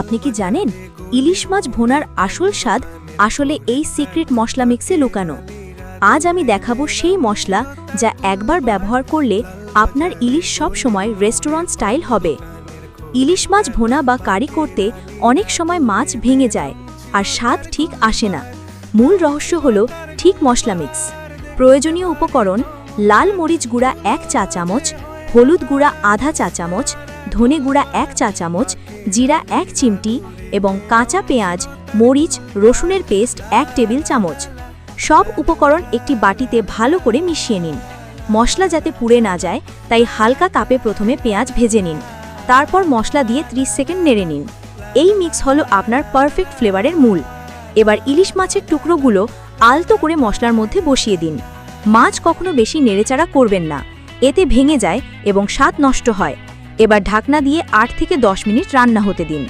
আপনি কি জানেন, ইলিশ মাছ ভোনার আসল স্বাদ আসলে এই সিক্রেট মশলা মিক্সে লুকানো। আজ আমি দেখাবো সেই মশলা যা একবার ব্যবহার করলে আপনার ইলিশ সব সময় রেস্টুরেন্ট স্টাইল হবে। ইলিশ মাছ ভোনা বা কারি করতে অনেক সময় মাছ ভেঙে যায় আর স্বাদ ঠিক আসে না। মূল রহস্য হল ঠিক মশলা মিক্স। প্রয়োজনীয় উপকরণ লাল মরিচ গুঁড়া এক চা চামচ হলুদ গুঁড়া আধা চা চামচ ধনে গুঁড়া এক চা চামচ, জিরা এক চিমটি এবং কাঁচা পেঁয়াজ, মরিচ, রসুনের পেস্ট এক টেবিল চামচ। সব উপকরণ একটি বাটিতে ভালো করে মিশিয়ে নিন। মশলা যাতে পুড়ে না যায়, তাই হালকা তাপে প্রথমে পেঁয়াজ ভেজে নিন। তারপর মশলা দিয়ে 30 সেকেন্ড নেড়ে নিন। এই মিক্স হলো আপনার পারফেক্ট ফ্লেভারের মূল। এবার ইলিশ মাছের টুকরোগুলো আলতো করে মশলার মধ্যে বসিয়ে দিন। মাছ কখনো বেশি নেড়েচাড়া করবেন না। এতে ভেঙে যায় এবং স্বাদ নষ্ট হয়। এবার ঢাকনা দিয়ে আট থেকে দশ মিনিট রান্না হতে দিন।